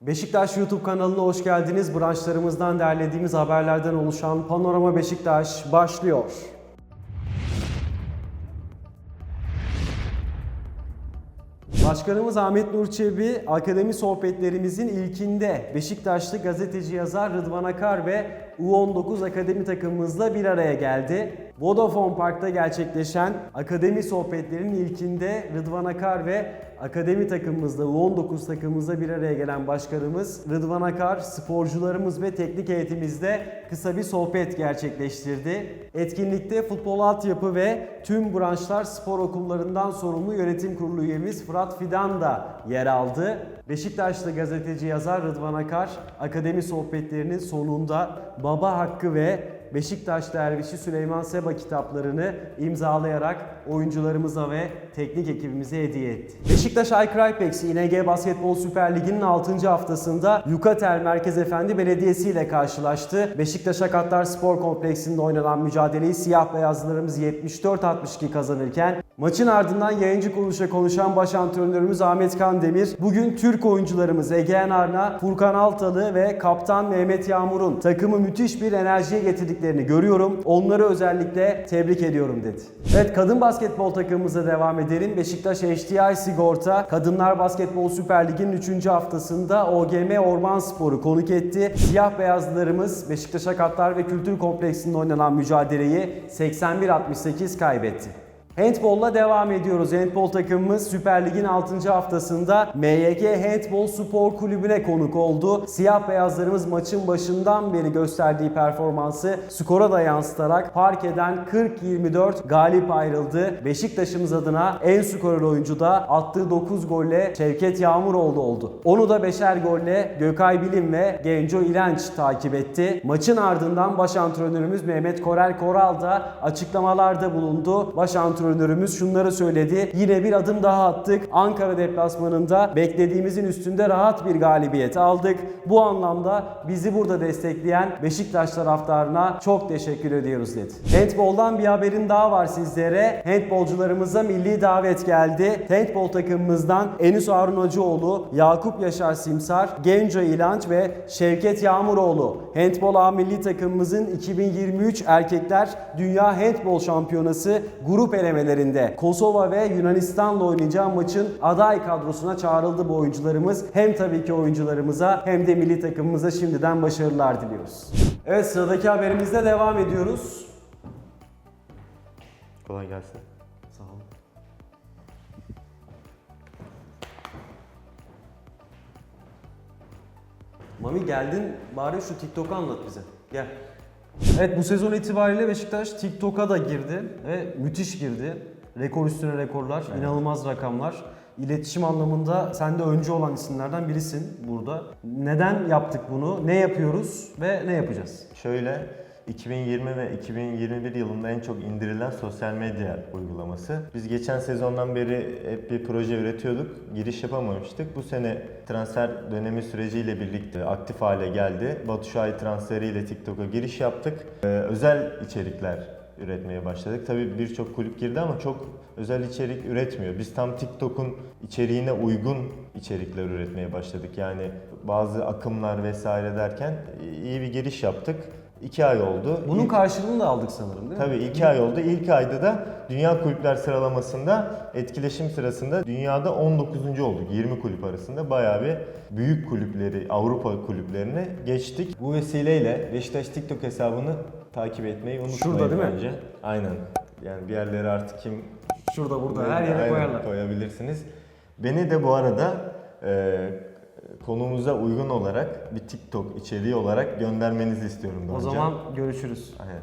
Beşiktaş YouTube kanalına hoş geldiniz. Branşlarımızdan derlediğimiz haberlerden oluşan Panorama Beşiktaş başlıyor. Başkanımız Ahmet Nur Çebi, akademi sohbetlerimizin ilkinde Beşiktaşlı gazeteci yazar Rıdvan Akar ve U19 akademi takımımızla bir araya geldi. Vodafone Park'ta gerçekleşen akademi sohbetlerinin ilkinde Rıdvan Akar ve akademi takımımızla U19 takımımızla bir araya gelen başkanımız Rıdvan Akar sporcularımız ve teknik heyetimizle kısa bir sohbet gerçekleştirdi. Etkinlikte futbol altyapı ve tüm branşlar spor okullarından sorumlu yönetim kurulu üyemiz Fırat Fidan da yer aldı. Beşiktaşlı gazeteci yazar Rıdvan Akar akademi sohbetlerinin sonunda Baba Hakkı ve Beşiktaş Dervişi Süleyman Seba kitaplarını imzalayarak oyuncularımıza ve teknik ekibimize hediye etti. Beşiktaş Aykraypex İNG Basketbol Süper Ligi'nin 6. haftasında Yukatel Merkez Efendi Belediyesi ile karşılaştı. Beşiktaş Akatlar Spor Kompleksinde oynanan mücadeleyi siyah beyazlılarımız 74-62 kazanırken Maçın ardından yayıncı kuruluşa konuşan baş antrenörümüz Ahmet Kandemir, bugün Türk oyuncularımız Egehan Arna, Furkan Altalı ve kaptan Mehmet Yağmur'un takımı müthiş bir enerjiye getirdiklerini görüyorum. Onları özellikle tebrik ediyorum dedi. Evet kadın basketbol takımımıza devam edelim. Beşiktaş HDI Sigorta Kadınlar Basketbol Süper Ligi'nin 3. haftasında OGM Orman Sporu konuk etti. Siyah beyazlılarımız Beşiktaş Akatlar ve Kültür Kompleksinde oynanan mücadeleyi 81-68 kaybetti. Handball'la devam ediyoruz. Handball takımımız Süper Lig'in 6. haftasında MYG Handball Spor Kulübü'ne konuk oldu. Siyah beyazlarımız maçın başından beri gösterdiği performansı skora da yansıtarak parkeden 40-24 galip ayrıldı. Beşiktaş'ımız adına en skorlu oyuncu da attığı 9 golle Şevket Yağmuroğlu oldu. Onu da 5'er golle Gökay Bilim ve Genco İlenç takip etti. Maçın ardından baş antrenörümüz Mehmet Korel Koral da açıklamalarda bulundu. Baş antrenörümüz şunları söyledi. Yine bir adım daha attık. Ankara deplasmanında beklediğimizin üstünde rahat bir galibiyet aldık. Bu anlamda bizi burada destekleyen Beşiktaş taraftarına çok teşekkür ediyoruz dedi. Handball'dan bir haberim daha var sizlere. Handbolcularımıza milli davet geldi. Handball takımımızdan Enis Harun Hacıoğlu, Yakup Yaşar Simsar, Genco İlanç ve Şevket Yağmuroğlu Handball A milli takımımızın 2023 Erkekler Dünya Handball Şampiyonası grup elemelerinde Kosova ve Yunanistan'la oynayacağı maçın aday kadrosuna çağrıldı bu oyuncularımız. Hem tabii ki oyuncularımıza hem de milli takımımıza şimdiden başarılar diliyoruz. Evet sıradaki haberimizle devam ediyoruz. Kolay gelsin. Sağ olun. Mami geldin bari şu TikTok'u anlat bize. Gel. Evet bu sezon itibariyle Beşiktaş TikTok'a da girdi ve müthiş girdi. Rekor üstüne rekorlar, inanılmaz rakamlar. İletişim anlamında sen de öncü olan isimlerden birisin burada. Neden yaptık bunu? Ne yapıyoruz ve ne yapacağız? Şöyle 2020 ve 2021 yılında en çok indirilen sosyal medya uygulaması. Biz geçen sezondan beri hep bir proje üretiyorduk. Giriş yapamamıştık. Bu sene transfer dönemi süreciyle birlikte aktif hale geldi. Batu Şahin transferiyle TikTok'a giriş yaptık. Ee, özel içerikler üretmeye başladık. Tabii birçok kulüp girdi ama çok özel içerik üretmiyor. Biz tam TikTok'un içeriğine uygun içerikler üretmeye başladık. Yani bazı akımlar vesaire derken iyi bir giriş yaptık. İki ay oldu. Bunun İlk- karşılığını da aldık sanırım değil mi? Tabii iki ay oldu. İlk ayda da Dünya Kulüpler sıralamasında etkileşim sırasında dünyada 19. olduk 20 kulüp arasında. Bayağı bir büyük kulüpleri, Avrupa kulüplerini geçtik. Bu vesileyle Beşiktaş TikTok hesabını takip etmeyi unutmayın Şurada değil mi? Aynen. Yani bir yerlere artık kim Şurada burada her yere koyarlar. koyabilirsiniz. Beni de bu arada e, konumuza uygun olarak bir TikTok içeriği olarak göndermenizi istiyorum. O Doğancan. zaman görüşürüz. Aynen.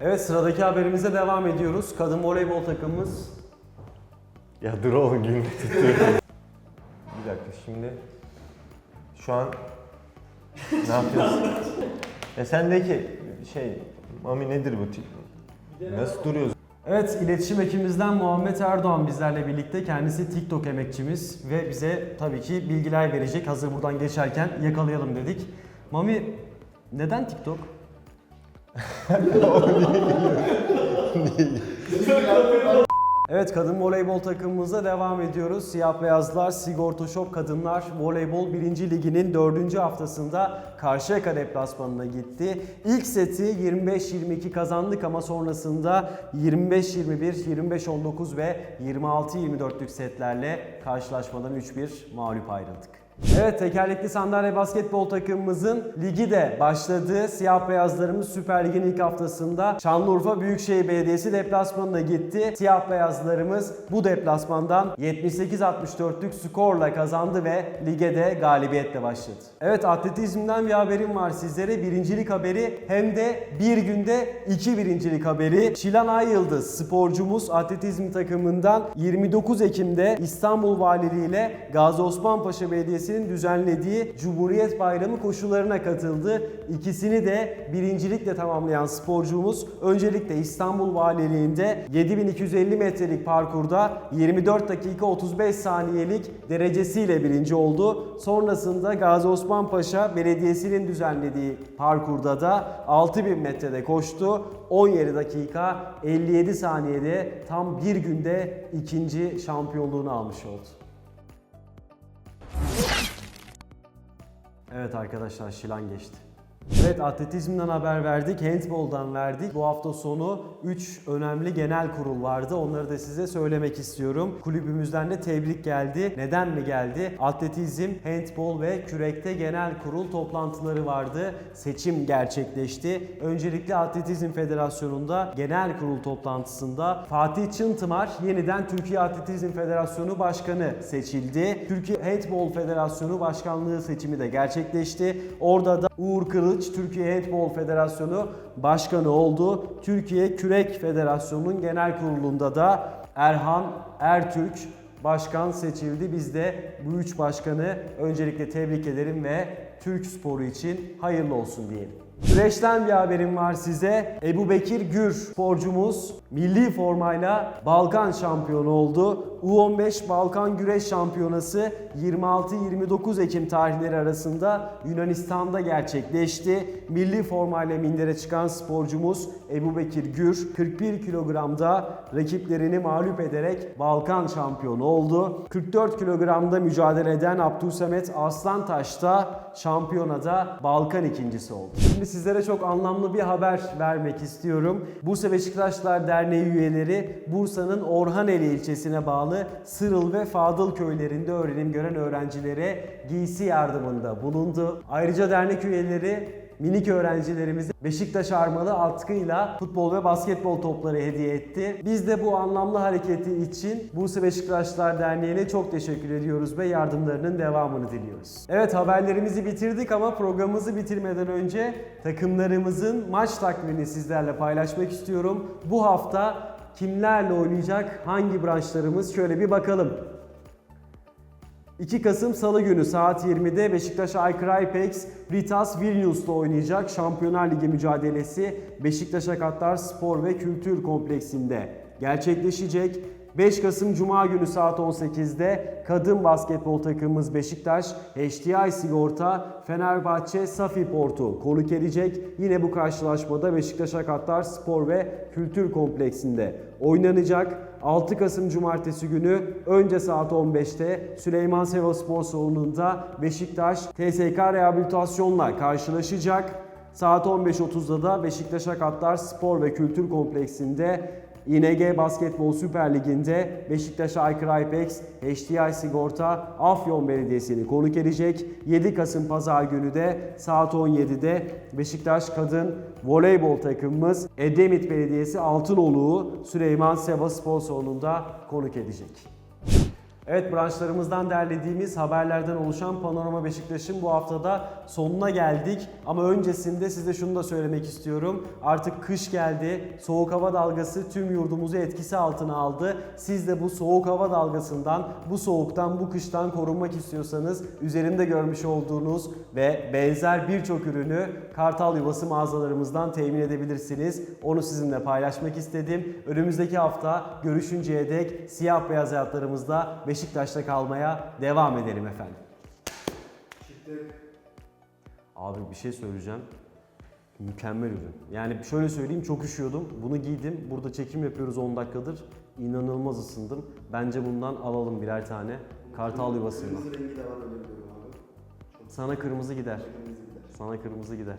Evet sıradaki haberimize devam ediyoruz. Kadın voleybol takımımız Ya dur oğlum tutuyorum. bir dakika şimdi şu an ne yapıyorsun? ya sendeki şey Mami nedir bu tip? Nasıl duruyorsun? Evet, iletişim ekibimizden Muhammed Erdoğan bizlerle birlikte. Kendisi TikTok emekçimiz ve bize tabii ki bilgiler verecek. Hazır buradan geçerken yakalayalım dedik. Mami, neden TikTok? Evet kadın voleybol takımımıza devam ediyoruz. Siyah beyazlar Sigorta Shop Kadınlar Voleybol 1. Liginin 4. haftasında Karşıyaka deplasmanına gitti. İlk seti 25-22 kazandık ama sonrasında 25-21, 25-19 ve 26-24'lük setlerle karşılaşmadan 3-1 mağlup ayrıldık. Evet tekerlekli sandalye basketbol takımımızın ligi de başladı. Siyah beyazlarımız Süper Lig'in ilk haftasında Şanlıurfa Büyükşehir Belediyesi deplasmanına gitti. Siyah beyazlarımız bu deplasmandan 78-64'lük skorla kazandı ve lige de galibiyetle başladı. Evet atletizmden bir haberim var sizlere. Birincilik haberi hem de bir günde iki birincilik haberi. Şilan Ay Yıldız sporcumuz atletizm takımından 29 Ekim'de İstanbul Valiliği ile Gazi Osman Paşa Belediyesi'nin düzenlediği Cumhuriyet Bayramı koşularına katıldı. İkisini de birincilikle tamamlayan sporcumuz öncelikle İstanbul Valiliği'nde 7250 metrelik parkurda 24 dakika 35 saniyelik derecesiyle birinci oldu. Sonrasında Gazi Osman Paşa Belediyesi'nin düzenlediği parkurda da 6000 metrede koştu. 17 dakika 57 saniyede tam bir günde ikinci şampiyonluğunu almış oldu. Evet arkadaşlar Şilan geçti. Evet atletizmden haber verdik, handboldan verdik. Bu hafta sonu 3 önemli genel kurul vardı. Onları da size söylemek istiyorum. Kulübümüzden de tebrik geldi. Neden mi geldi? Atletizm, handbol ve kürekte genel kurul toplantıları vardı. Seçim gerçekleşti. Öncelikle Atletizm Federasyonu'nda genel kurul toplantısında Fatih Çıntımar yeniden Türkiye Atletizm Federasyonu Başkanı seçildi. Türkiye Handbol Federasyonu Başkanlığı seçimi de gerçekleşti. Orada da Uğur Kılıç Türkiye Handbol Federasyonu Başkanı oldu. Türkiye Kürek Federasyonu'nun genel kurulunda da Erhan Ertürk başkan seçildi. Biz de bu üç başkanı öncelikle tebrik ederim ve Türk sporu için hayırlı olsun diyelim. Güreşten bir haberim var size. Ebu Bekir Gür sporcumuz milli formayla Balkan şampiyonu oldu. U15 Balkan Güreş Şampiyonası 26-29 Ekim tarihleri arasında Yunanistan'da gerçekleşti. Milli formayla mindere çıkan sporcumuz Ebu Bekir Gür 41 kilogramda rakiplerini mağlup ederek Balkan şampiyonu oldu. 44 kilogramda mücadele eden Abdülsamet Aslantaş da şampiyonada Balkan ikincisi oldu. Şimdi sizlere çok anlamlı bir haber vermek istiyorum. Bursa Beşiktaşlar Derneği üyeleri Bursa'nın Orhaneli ilçesine bağlı Sırıl ve Fadıl köylerinde öğrenim gören öğrencilere giysi yardımında bulundu. Ayrıca dernek üyeleri minik öğrencilerimize Beşiktaş armalı atkıyla futbol ve basketbol topları hediye etti. Biz de bu anlamlı hareketi için Bursa Beşiktaşlar Derneği'ne çok teşekkür ediyoruz ve yardımlarının devamını diliyoruz. Evet haberlerimizi bitirdik ama programımızı bitirmeden önce takımlarımızın maç takvimini sizlerle paylaşmak istiyorum. Bu hafta kimlerle oynayacak, hangi branşlarımız şöyle bir bakalım. 2 Kasım Salı günü saat 20'de Beşiktaş Aykırı Ipex Ritas Vilnius'ta oynayacak Şampiyonlar Ligi mücadelesi Beşiktaş Akatlar Spor ve Kültür Kompleksinde gerçekleşecek. 5 Kasım Cuma günü saat 18'de kadın basketbol takımımız Beşiktaş, HDI Sigorta, Fenerbahçe, Safi Port'u konuk edecek. Yine bu karşılaşmada Beşiktaş Akatlar Spor ve Kültür Kompleksinde oynanacak. 6 Kasım Cumartesi günü önce saat 15'te Süleyman Seva Spor Salonu'nda Beşiktaş TSK Rehabilitasyon'la karşılaşacak. Saat 15.30'da da Beşiktaş Akatlar Spor ve Kültür Kompleksinde İNG Basketbol Süper Ligi'nde Beşiktaş Aykırı Ipex, HDI Sigorta, Afyon Belediyesi'ni konuk edecek. 7 Kasım Pazar günü de saat 17'de Beşiktaş Kadın Voleybol takımımız Edremit Belediyesi Altınoluk'u Süleyman Seva Spor Salonu'nda konuk edecek. Evet branşlarımızdan derlediğimiz haberlerden oluşan Panorama Beşiktaş'ın bu haftada sonuna geldik. Ama öncesinde size şunu da söylemek istiyorum. Artık kış geldi. Soğuk hava dalgası tüm yurdumuzu etkisi altına aldı. Siz de bu soğuk hava dalgasından, bu soğuktan, bu kıştan korunmak istiyorsanız üzerimde görmüş olduğunuz ve benzer birçok ürünü Kartal Yuvası mağazalarımızdan temin edebilirsiniz. Onu sizinle paylaşmak istedim. Önümüzdeki hafta görüşünceye dek siyah beyaz hayatlarımızda Beşiktaş'ta kalmaya devam edelim efendim. Abi bir şey söyleyeceğim. Mükemmel ürün. Yani şöyle söyleyeyim çok üşüyordum. Bunu giydim. Burada çekim yapıyoruz 10 dakikadır. İnanılmaz ısındım. Bence bundan alalım birer tane. Kartal yuvasından. Kırmızı rengi de var öyle biliyorum abi. Çok Sana kırmızı gider. kırmızı gider. Sana kırmızı gider.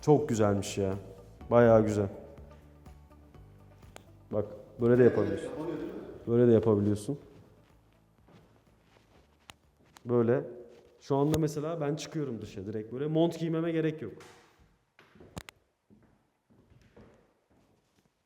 Çok güzelmiş ya. Bayağı güzel. Bak böyle de yapabiliyorsun. Kapanıyor değil mi? Böyle de yapabiliyorsun. Böyle. Şu anda mesela ben çıkıyorum dışa direkt böyle. Mont giymeme gerek yok.